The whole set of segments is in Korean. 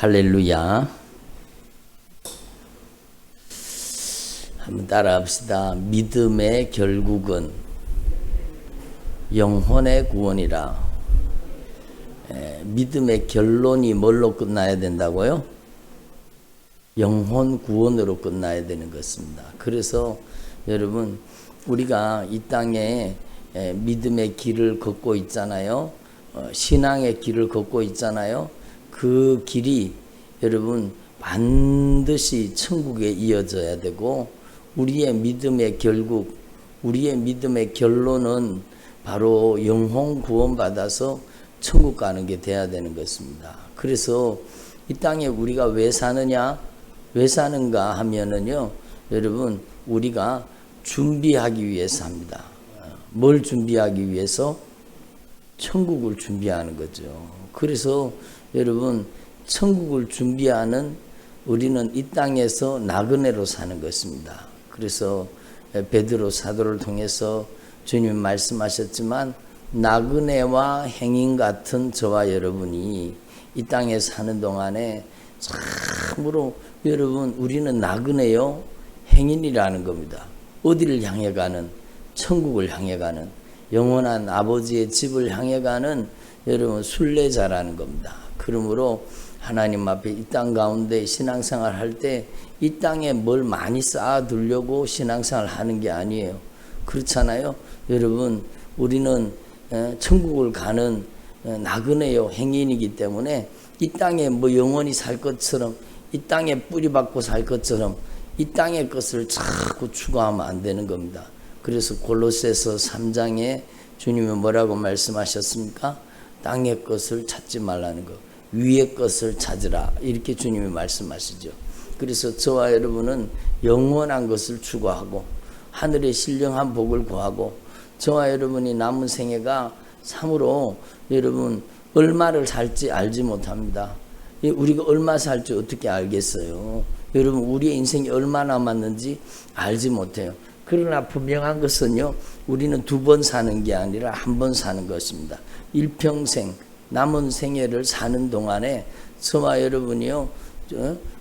할렐루야. 한번 따라합시다. 믿음의 결국은 영혼의 구원이라. 에, 믿음의 결론이 뭘로 끝나야 된다고요? 영혼 구원으로 끝나야 되는 것입니다. 그래서 여러분 우리가 이 땅에 에, 믿음의 길을 걷고 있잖아요. 어, 신앙의 길을 걷고 있잖아요. 그 길이 여러분 반드시 천국에 이어져야 되고 우리의 믿음의 결국 우리의 믿음의 결론은 바로 영혼 구원 받아서 천국 가는 게 돼야 되는 것입니다. 그래서 이 땅에 우리가 왜 사느냐? 왜 사는가 하면은요. 여러분 우리가 준비하기 위해서 합니다. 뭘 준비하기 위해서? 천국을 준비하는 거죠. 그래서 여러분 천국을 준비하는 우리는 이 땅에서 나그네로 사는 것입니다. 그래서 베드로 사도를 통해서 주님 말씀하셨지만 나그네와 행인 같은 저와 여러분이 이 땅에 사는 동안에 참으로 여러분 우리는 나그네요 행인이라는 겁니다. 어디를 향해 가는 천국을 향해 가는 영원한 아버지의 집을 향해 가는 여러분 순례자라는 겁니다. 그러므로 하나님 앞에 이 땅 가운데 신앙생활 할 때 이 땅에 뭘 많이 쌓아두려고 신앙생활 하는 게 아니에요. 그렇잖아요. 여러분 우리는 천국을 가는 나그네요 행인이기 때문에 이 땅에 뭐 영원히 살 것처럼 이 땅에 뿌리박고 살 것처럼 이 땅의 것을 자꾸 추구하면 안 되는 겁니다. 그래서 골로새서 3장에 주님이 뭐라고 말씀하셨습니까? 땅의 것을 찾지 말라는 것. 위의 것을 찾으라. 이렇게 주님이 말씀하시죠. 그래서 저와 여러분은 영원한 것을 추구하고 하늘의 신령한 복을 구하고 저와 여러분이 남은 생애가 참으로 여러분 얼마를 살지 알지 못합니다. 우리가 얼마 살지 어떻게 알겠어요? 여러분 우리의 인생이 얼마 남았는지 알지 못해요. 그러나 분명한 것은요. 우리는 두 번 사는 게 아니라 한 번 사는 것입니다. 일평생 남은 생애를 사는 동안에 저와 여러분이요.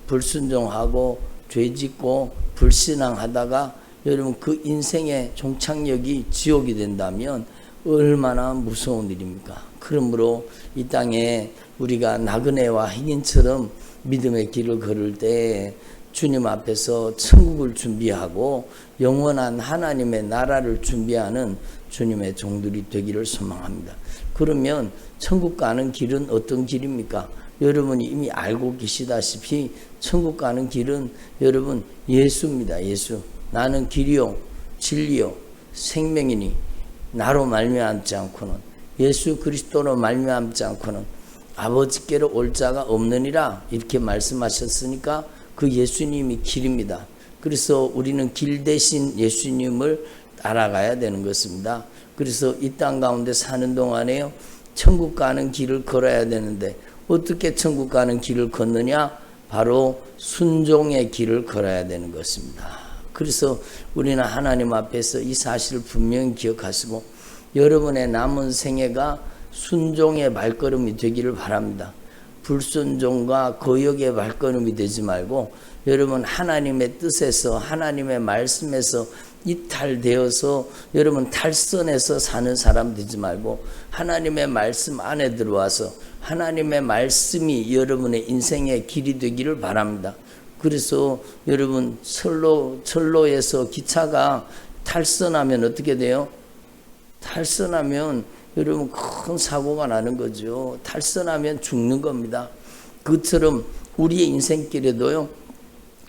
불순종하고 죄짓고 불신앙하다가 여러분 그 인생의 종착역이 지옥이 된다면 얼마나 무서운 일입니까? 그러므로 이 땅에 우리가 나그네와 행인처럼 믿음의 길을 걸을 때 주님 앞에서 천국을 준비하고 영원한 하나님의 나라를 준비하는 주님의 종들이 되기를 소망합니다. 그러면 천국 가는 길은 어떤 길입니까? 여러분이 이미 알고 계시다시피 천국 가는 길은 여러분 예수입니다. 예수. 나는 길이요 진리요 생명이니 나로 말미암지 않고는 예수 그리스도로 말미암지 않고는 아버지께로 올 자가 없느니라 이렇게 말씀하셨으니까 그 예수님이 길입니다. 그래서 우리는 길 대신 예수님을 따라가야 되는 것입니다. 그래서 이 땅 가운데 사는 동안에요 천국 가는 길을 걸어야 되는데 어떻게 천국 가는 길을 걷느냐? 바로 순종의 길을 걸어야 되는 것입니다. 그래서 우리는 하나님 앞에서 이 사실을 분명히 기억하시고 여러분의 남은 생애가 순종의 발걸음이 되기를 바랍니다. 불순종과 거역의 발걸음이 되지 말고 여러분 하나님의 뜻에서 하나님의 말씀에서 이탈되어서 여러분 탈선해서 사는 사람 되지 말고 하나님의 말씀 안에 들어와서 하나님의 말씀이 여러분의 인생의 길이 되기를 바랍니다. 그래서 여러분 철로 철로에서 기차가 탈선하면 어떻게 돼요? 탈선하면 여러분 큰 사고가 나는 거죠. 탈선하면 죽는 겁니다. 그처럼 우리의 인생길에도요.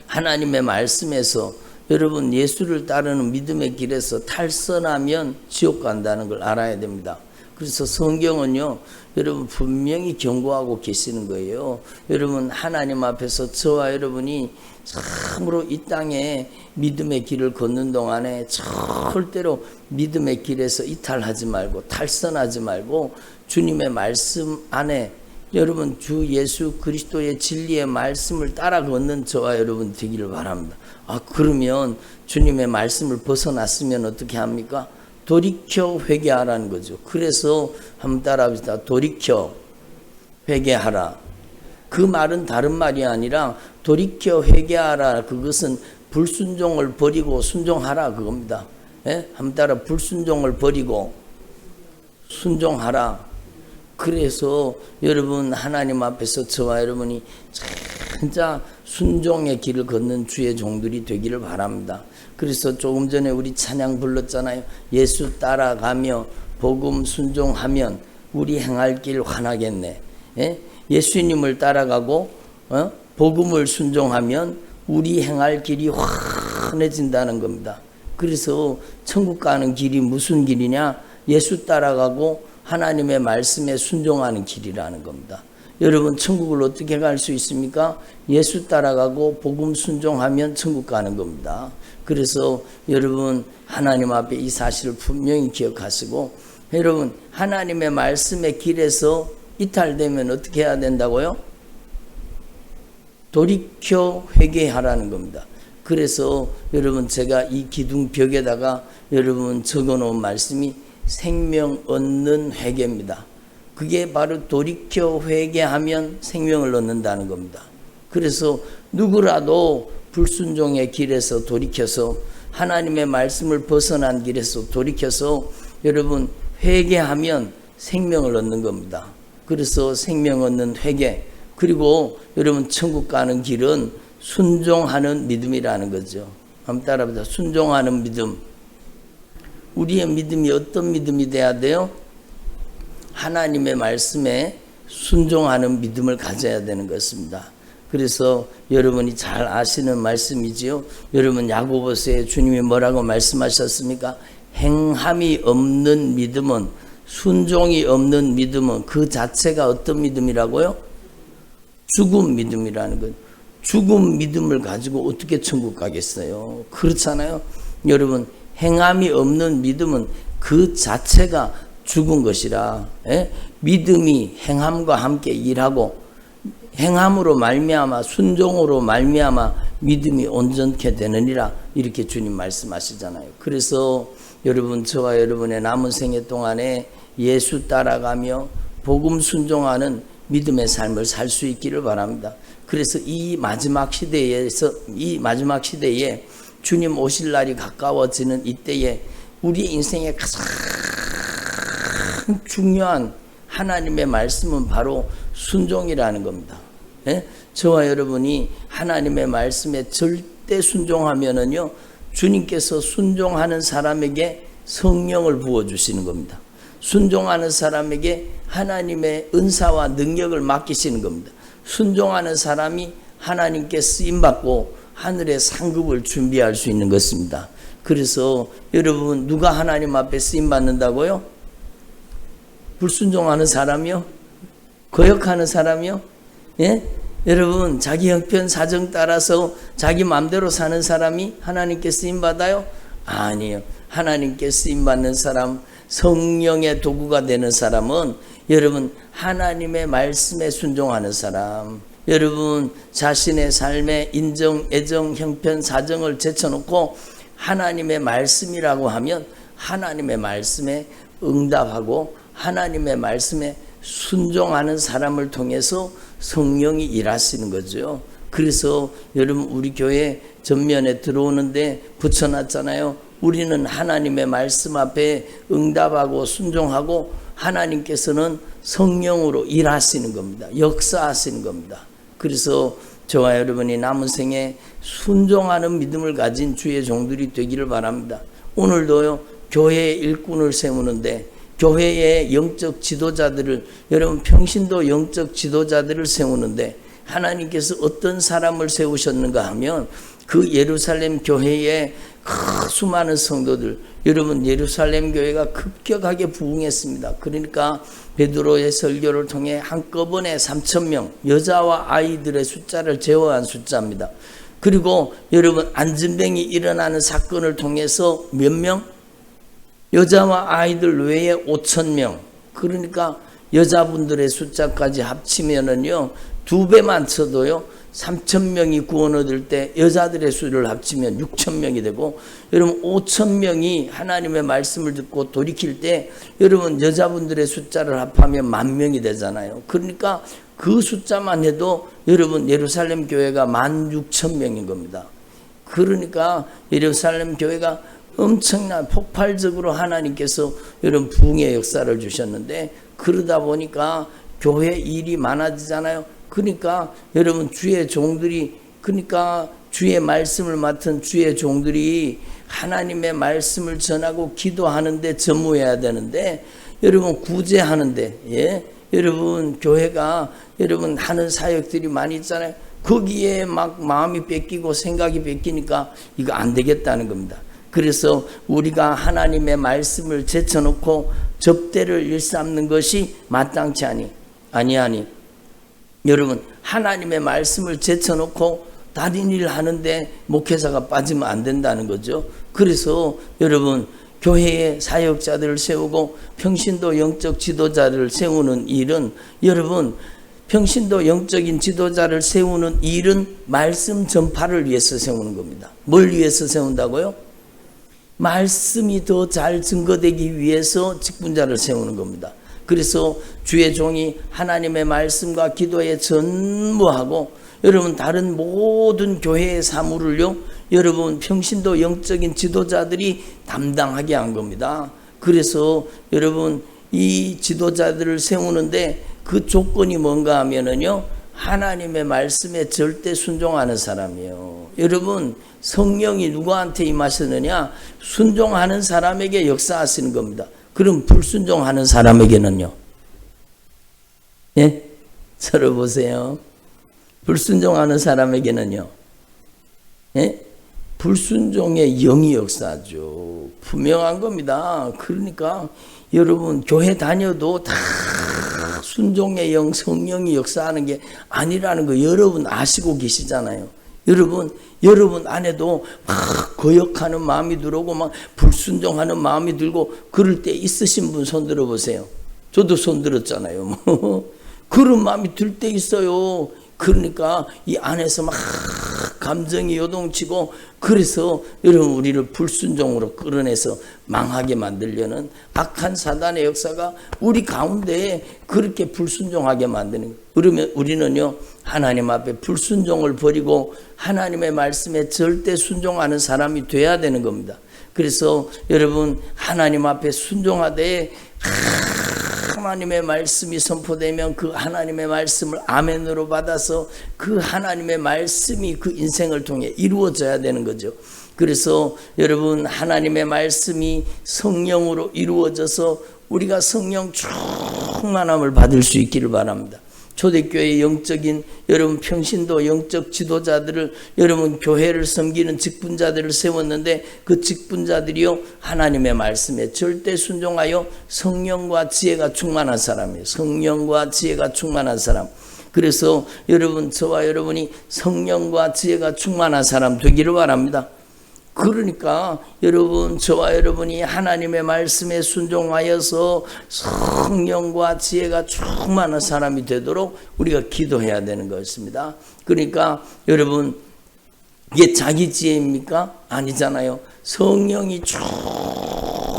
하나님의 말씀에서 여러분 예수를 따르는 믿음의 길에서 탈선하면 지옥 간다는 걸 알아야 됩니다. 그래서 성경은요, 여러분 분명히 경고하고 계시는 거예요. 여러분 하나님 앞에서 저와 여러분이 참으로 이 땅에 믿음의 길을 걷는 동안에 절대로 믿음의 길에서 이탈하지 말고 탈선하지 말고 주님의 말씀 안에 여러분 주 예수 그리스도의 진리의 말씀을 따라 걷는 저와 여러분 되기를 바랍니다. 아 그러면 주님의 말씀을 벗어났으면 어떻게 합니까? 돌이켜 회개하라는 거죠. 그래서 한번 따라합시다. 돌이켜 회개하라. 그 말은 다른 말이 아니라 돌이켜 회개하라. 그것은 불순종을 버리고 순종하라 그겁니다. 예? 한번 따라 불순종을 버리고 순종하라. 그래서 여러분 하나님 앞에서 저와 여러분이 진짜 순종의 길을 걷는 주의 종들이 되기를 바랍니다. 그래서 조금 전에 우리 찬양 불렀잖아요. 예수 따라가며 복음 순종하면 우리 행할 길 환하겠네. 예? 예수님을 따라가고 어? 복음을 순종하면 우리 행할 길이 환해진다는 겁니다. 그래서 천국 가는 길이 무슨 길이냐? 예수 따라가고 하나님의 말씀에 순종하는 길이라는 겁니다. 여러분 천국을 어떻게 갈 수 있습니까? 예수 따라가고 복음 순종하면 천국 가는 겁니다. 그래서 여러분 하나님 앞에 이 사실을 분명히 기억하시고 여러분 하나님의 말씀의 길에서 이탈되면 어떻게 해야 된다고요? 돌이켜 회개하라는 겁니다. 그래서 여러분 제가 이 기둥 벽에다가 여러분 적어 놓은 말씀이 생명 얻는 회개입니다. 그게 바로 돌이켜 회개하면 생명을 얻는다는 겁니다. 그래서 누구라도 불순종의 길에서 돌이켜서 하나님의 말씀을 벗어난 길에서 돌이켜서 여러분 회개하면 생명을 얻는 겁니다. 그래서 생명 얻는 회개 그리고 여러분 천국 가는 길은 순종하는 믿음이라는 거죠. 한번 따라보자. 순종하는 믿음. 우리의 믿음이 어떤 믿음이 돼야 돼요? 하나님의 말씀에 순종하는 믿음을 가져야 되는 것입니다. 그래서 여러분이 잘 아시는 말씀이지요. 여러분 야고보서에 주님이 뭐라고 말씀하셨습니까? 행함이 없는 믿음은 순종이 없는 믿음은 그 자체가 어떤 믿음이라고요? 죽음 믿음이라는 것. 죽음 믿음을 가지고 어떻게 천국 가겠어요? 그렇잖아요. 여러분 행함이 없는 믿음은 그 자체가 죽은 것이라 예? 믿음이 행함과 함께 일하고 행함으로 말미암아 순종으로 말미암아 믿음이 온전케 되느니라 이렇게 주님 말씀하시잖아요. 그래서 여러분 저와 여러분의 남은 생애 동안에 예수 따라가며 복음 순종하는 믿음의 삶을 살 수 있기를 바랍니다. 그래서 이 마지막 시대에서 이 마지막 시대에 주님 오실 날이 가까워지는 이때에 우리 인생의 가장 중요한 하나님의 말씀은 바로 순종이라는 겁니다. 예? 저와 여러분이 하나님의 말씀에 절대 순종하면은요, 주님께서 순종하는 사람에게 성령을 부어주시는 겁니다. 순종하는 사람에게 하나님의 은사와 능력을 맡기시는 겁니다. 순종하는 사람이 하나님께 쓰임받고 하늘의 상급을 준비할 수 있는 것입니다. 그래서 여러분 누가 하나님 앞에 쓰임 받는다고요? 불순종하는 사람이요? 거역하는 사람이요? 예? 여러분 자기 형편 사정 따라서 자기 마음대로 사는 사람이 하나님께 쓰임 받아요? 아니요. 하나님께 쓰임 받는 사람, 성령의 도구가 되는 사람은 여러분 하나님의 말씀에 순종하는 사람, 여러분 자신의 삶의 인정, 애정, 형편, 사정을 제쳐놓고 하나님의 말씀이라고 하면 하나님의 말씀에 응답하고 하나님의 말씀에 순종하는 사람을 통해서 성령이 일하시는 거죠. 그래서 여러분 우리 교회 전면에 들어오는데 붙여놨잖아요. 우리는 하나님의 말씀 앞에 응답하고 순종하고 하나님께서는 성령으로 일하시는 겁니다. 역사하시는 겁니다. 그래서 저와 여러분이 남은 생에 순종하는 믿음을 가진 주의 종들이 되기를 바랍니다. 오늘도요, 교회의 일꾼을 세우는데 교회의 영적 지도자들을 여러분 평신도 영적 지도자들을 세우는데 하나님께서 어떤 사람을 세우셨는가 하면 그 예루살렘 교회에 수많은 성도들 여러분 예루살렘 교회가 급격하게 부흥했습니다. 그러니까 베드로의 설교를 통해 한꺼번에 3천 명 여자와 아이들의 숫자를 제어한 숫자입니다. 그리고 여러분 안전병이 일어나는 사건을 통해서 몇 명? 여자와 아이들 외에 5천 명. 그러니까 여자분들의 숫자까지 합치면은요 두 배만 쳐도요 3천 명이 구원 얻을 때 여자들의 수를 합치면 6천 명이 되고 여러분 5천 명이 하나님의 말씀을 듣고 돌이킬 때 여러분 여자분들의 숫자를 합하면 만 명이 되잖아요. 그러니까 그 숫자만 해도 여러분 예루살렘 교회가 16,000명인 겁니다. 그러니까 예루살렘 교회가 엄청난 폭발적으로 하나님께서 여러분 부흥의 역사를 주셨는데 그러다 보니까 교회 일이 많아지잖아요. 그러니까 여러분 주의 종들이 그러니까 주의 말씀을 맡은 주의 종들이 하나님의 말씀을 전하고 기도하는데 전무해야 되는데 여러분 구제하는데 예 여러분 교회가 여러분 하는 사역들이 많이 있잖아요. 거기에 막 마음이 뺏기고 생각이 뺏기니까 이거 안 되겠다는 겁니다. 그래서 우리가 하나님의 말씀을 제쳐놓고 접대를 일삼는 것이 마땅치 아니 아니하니 여러분 하나님의 말씀을 제쳐놓고 다른 일을 하는데 목회자가 빠지면 안 된다는 거죠. 그래서 여러분 교회의 사역자들을 세우고 평신도 영적 지도자를 세우는 일은 여러분 평신도 영적인 지도자를 세우는 일은 말씀 전파를 위해서 세우는 겁니다. 뭘 위해서 세운다고요? 말씀이 더 잘 증거되기 위해서 직분자를 세우는 겁니다. 그래서 주의 종이 하나님의 말씀과 기도에 전무하고 여러분 다른 모든 교회의 사무를요 여러분 평신도 영적인 지도자들이 담당하게 한 겁니다. 그래서 여러분 이 지도자들을 세우는데 그 조건이 뭔가 하면은요 하나님의 말씀에 절대 순종하는 사람이에요. 여러분 성령이 누구한테 임하시느냐 순종하는 사람에게 역사하시는 겁니다. 그럼 불순종하는 사람에게는요. 예? 서로 보세요. 불순종하는 사람에게는요. 예? 불순종의 영이 역사죠. 분명한 겁니다. 그러니까 여러분 교회 다녀도 다 순종의 영, 성령이 역사하는 게 아니라는 거 여러분 아시고 계시잖아요. 여러분, 여러분 안에도 막 거역하는 마음이 들어오고 막 불순종하는 마음이 들고 그럴 때 있으신 분 손 들어 보세요. 저도 손 들었잖아요. 뭐. 그런 마음이 들 때 있어요. 그러니까 이 안에서 막 감정이 요동치고 그래서 여러분 우리를 불순종으로 끌어내서 망하게 만들려는 악한 사단의 역사가 우리 가운데에 그렇게 불순종하게 만드는 거예요. 그러면 우리는요 하나님 앞에 불순종을 버리고 하나님의 말씀에 절대 순종하는 사람이 돼야 되는 겁니다. 그래서 여러분 하나님 앞에 순종하되 하나님의 말씀이 선포되면 그 하나님의 말씀을 아멘으로 받아서 그 하나님의 말씀이 그 인생을 통해 이루어져야 되는 거죠. 그래서 여러분 하나님의 말씀이 성령으로 이루어져서 우리가 성령 충만함을 받을 수 있기를 바랍니다. 초대교회 영적인 여러분 평신도 영적 지도자들을 여러분 교회를 섬기는 직분자들을 세웠는데 그 직분자들이요 하나님의 말씀에 절대 순종하여 성령과 지혜가 충만한 사람이에요. 성령과 지혜가 충만한 사람. 그래서 여러분 저와 여러분이 성령과 지혜가 충만한 사람 되기를 바랍니다. 그러니까 여러분 저와 여러분이 하나님의 말씀에 순종하여서 성령과 지혜가 충만한 사람이 되도록 우리가 기도해야 되는 것입니다. 그러니까 여러분 이게 자기 지혜입니까? 아니잖아요. 성령이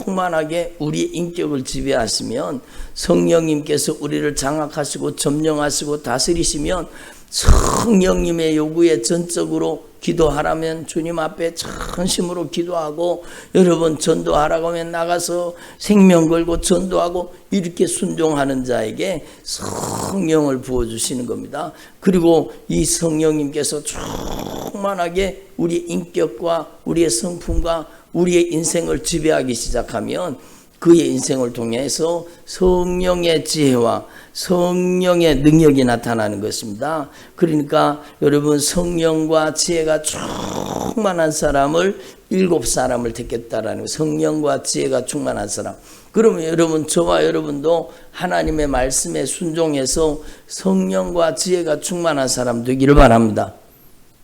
충만하게 우리의 인격을 지배하시면 성령님께서 우리를 장악하시고 점령하시고 다스리시면 성령님의 요구에 전적으로 기도하라면 주님 앞에 전심으로 기도하고 여러분 전도하라고 하면 나가서 생명 걸고 전도하고 이렇게 순종하는 자에게 성령을 부어주시는 겁니다. 그리고 이 성령님께서 충만하게 우리 인격과 우리의 성품과 우리의 인생을 지배하기 시작하면 그의 인생을 통해서 성령의 지혜와 성령의 능력이 나타나는 것입니다. 그러니까 여러분 성령과 지혜가 충만한 사람을 일곱 사람을 택했다라는 성령과 지혜가 충만한 사람. 그러면 여러분 저와 여러분도 하나님의 말씀에 순종해서 성령과 지혜가 충만한 사람 되기를 바랍니다.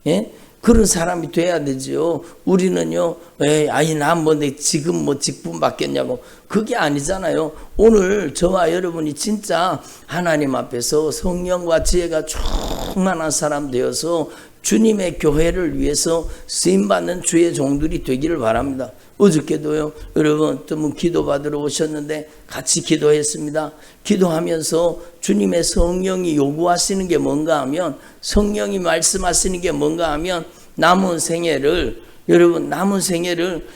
예? 그런 사람이 돼야 되죠. 우리는요, 에이, 아이, 난뭐 지금 뭐 직분 받겠냐고. 그게 아니잖아요. 오늘 저와 여러분이 진짜 하나님 앞에서 성령과 지혜가 충만한 사람 되어서 주님의 교회를 위해서 쓰임받는 주의 종들이 되기를 바랍니다. 어저께도요, 여러분, 또뭐 기도 받으러 오셨는데 같이 기도했습니다. 기도하면서 주님의 성령이 요구하시는 게 뭔가 하면, 성령이 말씀하시는 게 뭔가 하면, 남은 생애를, 여러분, 남은 생애를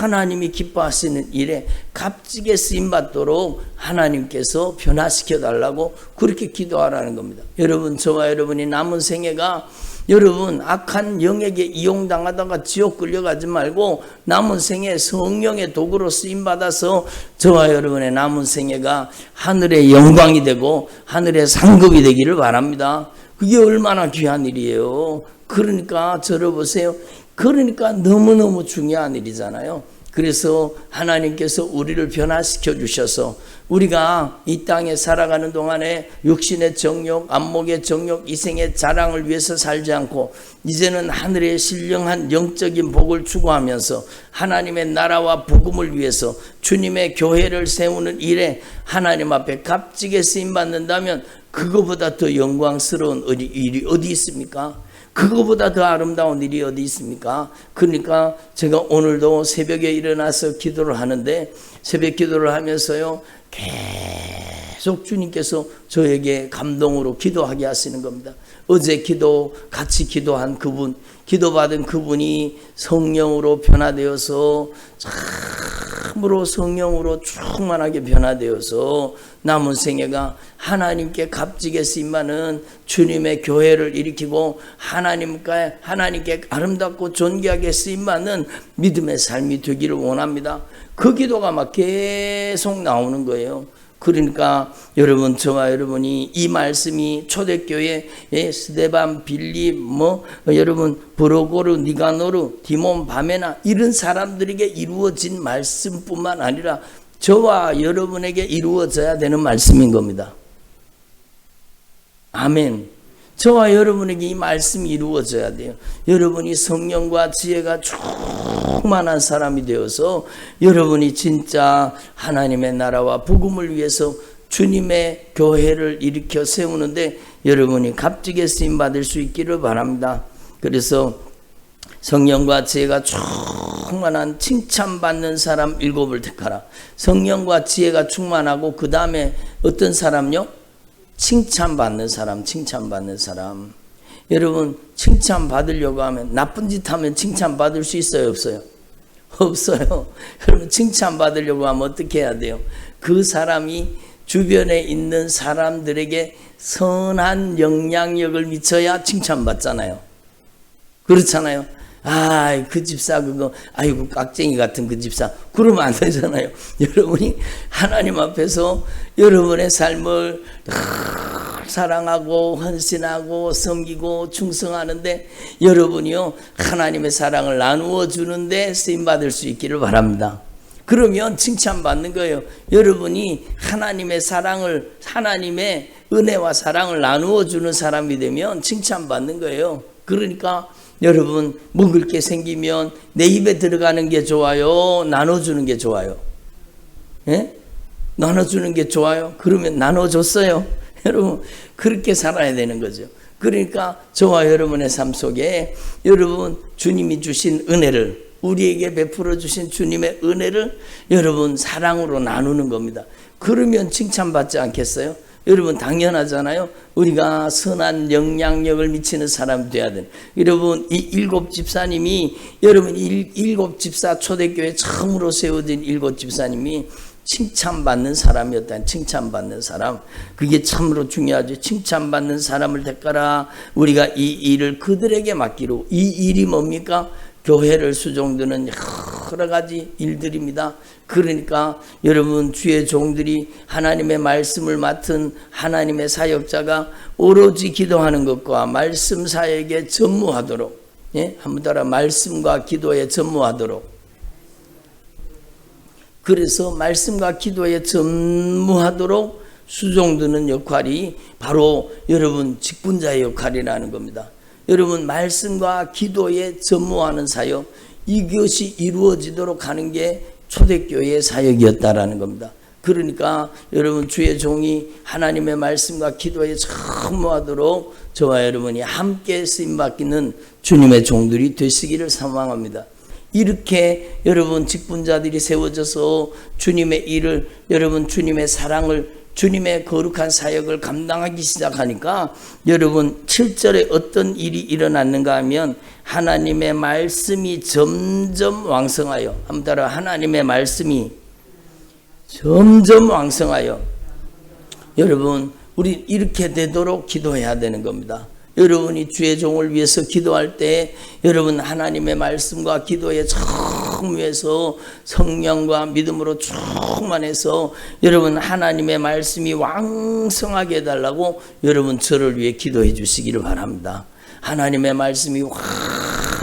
하나님이 기뻐하시는 일에 값지게 쓰임받도록 하나님께서 변화시켜 달라고 그렇게 기도하라는 겁니다. 여러분, 저와 여러분이 남은 생애가 여러분 악한 영에게 이용당하다가 지옥 끌려가지 말고 남은 생에 성령의 도구로 쓰임 받아서 저와 여러분의 남은 생애가 하늘의 영광이 되고 하늘의 상급이 되기를 바랍니다. 그게 얼마나 귀한 일이에요. 그러니까 저를 보세요. 그러니까 너무너무 중요한 일이잖아요. 그래서 하나님께서 우리를 변화시켜 주셔서 우리가 이 땅에 살아가는 동안에 육신의 정욕, 안목의 정욕, 이생의 자랑을 위해서 살지 않고 이제는 하늘의 신령한 영적인 복을 추구하면서 하나님의 나라와 복음을 위해서 주님의 교회를 세우는 일에 하나님 앞에 값지게 쓰임 받는다면 그거보다 더 영광스러운 일이 어디 있습니까? 그거보다 더 아름다운 일이 어디 있습니까? 그러니까 제가 오늘도 새벽에 일어나서 기도를 하는데 새벽 기도를 하면서요 계속 주님께서 저에게 감동으로 기도하게 하시는 겁니다. 어제 기도 같이 기도한 그분, 기도받은 그분이 성령으로 변화되어서 참으로 성령으로 충만하게 변화되어서 남은 생애가 하나님께 값지게 쓰임받는 주님의 교회를 일으키고 하나님께 하나님께 아름답고 존귀하게 쓰임받는 믿음의 삶이 되기를 원합니다. 그 기도가 막 계속 나오는 거예요. 그러니까 여러분 저와 여러분이 이 말씀이 초대교회 스데반 빌립 뭐 여러분 브로고르 니가노르 디몬 바메나 이런 사람들에게 이루어진 말씀뿐만 아니라 저와 여러분에게 이루어져야 되는 말씀인 겁니다. 아멘. 저와 여러분에게 이 말씀이 이루어져야 돼요. 여러분이 성령과 지혜가 충만한 사람이 되어서 여러분이 진짜 하나님의 나라와 복음을 위해서 주님의 교회를 일으켜 세우는데 여러분이 값지게 쓰임 받을 수 있기를 바랍니다. 그래서 성령과 지혜가 충만한 칭찬받는 사람 일곱을 택하라. 성령과 지혜가 충만하고 그 다음에 어떤 사람요? 칭찬받는 사람, 칭찬받는 사람. 여러분, 칭찬받으려고 하면, 나쁜 짓 하면 칭찬받을 수 있어요, 없어요? 없어요. 여러분, 칭찬받으려고 하면 어떻게 해야 돼요? 그 사람이 주변에 있는 사람들에게 선한 영향력을 미쳐야 칭찬받잖아요. 그렇잖아요. 아, 그 집사 그거 아이고 깍쟁이 같은 그 집사 그러면 안 되잖아요. 여러분이 하나님 앞에서 여러분의 삶을 사랑하고 헌신하고 섬기고 충성하는데 여러분이요 하나님의 사랑을 나누어 주는데 쓰임 받을 수 있기를 바랍니다. 그러면 칭찬받는 거예요. 여러분이 하나님의 사랑을 하나님의 은혜와 사랑을 나누어 주는 사람이 되면 칭찬받는 거예요. 그러니까 여러분 먹을 게 생기면 내 입에 들어가는 게 좋아요? 나눠주는 게 좋아요? 예? 나눠주는 게 좋아요? 그러면 나눠줬어요. 여러분 그렇게 살아야 되는 거죠. 그러니까 저와 여러분의 삶 속에 여러분 주님이 주신 은혜를 우리에게 베풀어 주신 주님의 은혜를 여러분 사랑으로 나누는 겁니다. 그러면 칭찬받지 않겠어요? 여러분 당연하잖아요. 우리가 선한 영향력을 미치는 사람이 돼야 돼. 여러분 이 일곱 집사님이 여러분 일, 일곱 집사 초대교회 처음으로 세워진 일곱 집사님이 칭찬받는 사람이었다. 칭찬받는 사람. 그게 참으로 중요하죠. 칭찬받는 사람을 택하라. 우리가 이 일을 그들에게 맡기로. 이 일이 뭡니까? 교회를 수종드는 여러 가지 일들입니다. 그러니까 여러분 주의 종들이 하나님의 말씀을 맡은 하나님의 사역자가 오로지 기도하는 것과 말씀 사역에 전무하도록 예? 한번 따라 말씀과 기도에 전무하도록 그래서 말씀과 기도에 전무하도록 수종드는 역할이 바로 여러분 직분자의 역할이라는 겁니다. 여러분 말씀과 기도에 전무하는 사역 이것이 이루어지도록 하는 게 초대교회의 사역이었다라는 겁니다. 그러니까 여러분 주의 종이 하나님의 말씀과 기도에 전무하도록 저와 여러분이 함께 쓰임 받기는 주님의 종들이 되시기를 사망합니다. 이렇게 여러분 직분자들이 세워져서 주님의 일을 여러분 주님의 사랑을 주님의 거룩한 사역을 감당하기 시작하니까 여러분 7절에 어떤 일이 일어났는가 하면 하나님의 말씀이 점점 왕성하여 한번 따라 하나님의 말씀이 점점 왕성하여 여러분 우리 이렇게 되도록 기도해야 되는 겁니다. 여러분이 주의 종을 위해서 기도할 때 여러분 하나님의 말씀과 기도에 청위해서 성령과 믿음으로 충만해서 여러분 하나님의 말씀이 왕성하게 해달라고 여러분 저를 위해 기도해 주시기를 바랍니다. 하나님의 말씀이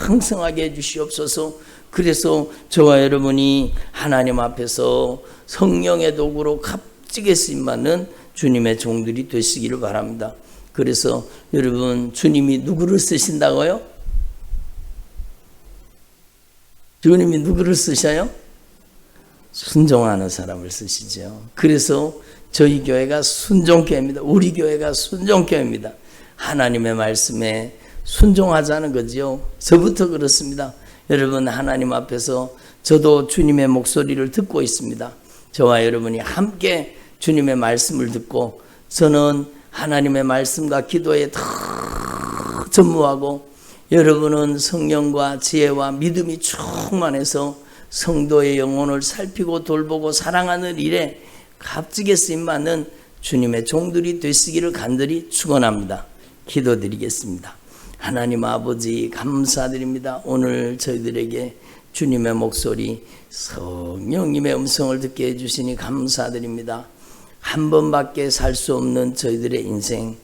왕성하게 해 주시옵소서. 그래서 저와 여러분이 하나님 앞에서 성령의 도구로 값지게 쓰임받는 주님의 종들이 되시기를 바랍니다. 그래서 여러분 주님이 누구를 쓰신다고요? 주님이 누구를 쓰셔요? 순종하는 사람을 쓰시죠. 그래서 저희 교회가 순종교회입니다. 우리 교회가 순종교회입니다. 하나님의 말씀에 순종하자는 거지요. 저부터 그렇습니다. 여러분 하나님 앞에서 저도 주님의 목소리를 듣고 있습니다. 저와 여러분이 함께 주님의 말씀을 듣고 저는 하나님의 말씀과 기도에 더 전무하고 여러분은 성령과 지혜와 믿음이 충만해서 성도의 영혼을 살피고 돌보고 사랑하는 일에 값지게 쓰임받는 주님의 종들이 되시기를 간절히 축원합니다. 기도드리겠습니다. 하나님 아버지 감사드립니다. 오늘 저희들에게 주님의 목소리 성령님의 음성을 듣게 해주시니 감사드립니다. 한 번밖에 살 수 없는 저희들의 인생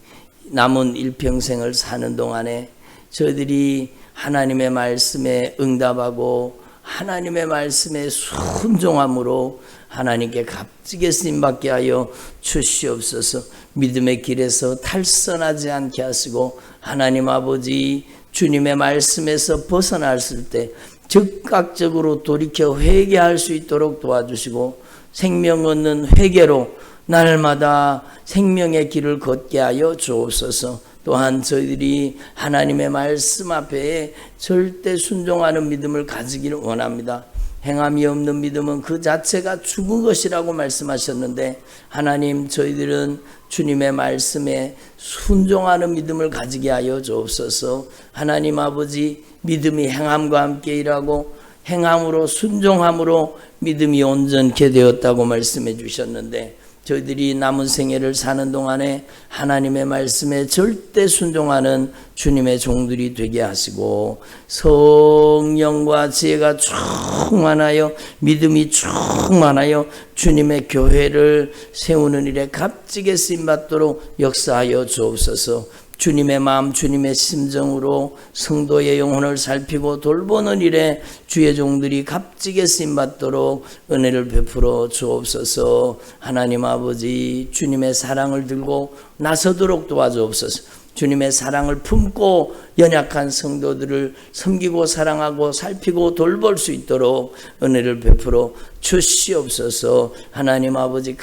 남은 일평생을 사는 동안에 저희들이 하나님의 말씀에 응답하고 하나님의 말씀에 순종함으로 하나님께 값지게 쓰임 받게 하여 주시옵소서 믿음의 길에서 탈선하지 않게 하시고 하나님 아버지 주님의 말씀에서 벗어났을 때 즉각적으로 돌이켜 회개할 수 있도록 도와주시고 생명 얻는 회개로 날마다 생명의 길을 걷게 하여 주옵소서. 또한 저희들이 하나님의 말씀 앞에 절대 순종하는 믿음을 가지기를 원합니다. 행함이 없는 믿음은 그 자체가 죽은 것이라고 말씀하셨는데 하나님 저희들은 주님의 말씀에 순종하는 믿음을 가지게 하여 주옵소서. 하나님 아버지 믿음이 행함과 함께 일하고 행함으로 순종함으로 믿음이 온전케 되었다고 말씀해 주셨는데 저희들이 남은 생애를 사는 동안에 하나님의 말씀에 절대 순종하는 주님의 종들이 되게 하시고 성령과 지혜가 충만하여 믿음이 충만하여 주님의 교회를 세우는 일에 값지게 쓰임 받도록 역사하여 주옵소서. 주님의 마음, 주님의 심정으로 성도의 영혼을 살피고 돌보는 일에 주의 종들이 값지게 쓰임 받도록 은혜를 베풀어 주옵소서. 하나님 아버지 주님의 사랑을 들고 나서도록 도와주옵소서 주님의 사랑을 품고 연약한 성도들을 섬기고 사랑하고 살피고 돌볼 수 있도록 은혜를 베풀어 주시옵소서 하나님 아버지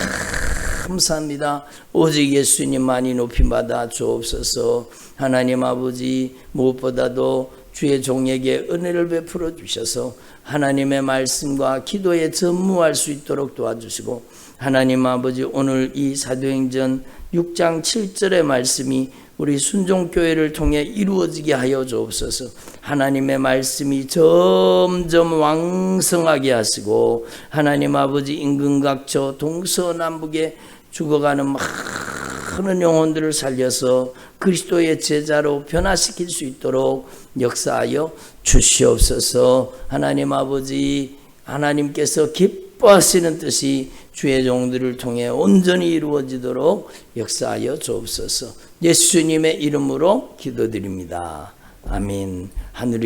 감사합니다. 오직 예수님만이 높임받아 주옵소서. 하나님 아버지 무엇보다도 주의 종에게 은혜를 베풀어 주셔서 하나님의 말씀과 기도에 전무할 수 있도록 도와주시고 하나님 아버지 오늘 이 사도행전 6장 7절의 말씀이 우리 순종교회를 통해 이루어지게 하여 주옵소서. 하나님의 말씀이 점점 왕성하게 하시고 하나님 아버지 임금각처 동서남북에 죽어가는 많은 영혼들을 살려서 그리스도의 제자로 변화시킬 수 있도록 역사하여 주시옵소서. 하나님 아버지 하나님께서 기뻐하시는 뜻이 주의 종들을 통해 온전히 이루어지도록 역사하여 주옵소서. 예수님의 이름으로 기도드립니다. 아멘. 하늘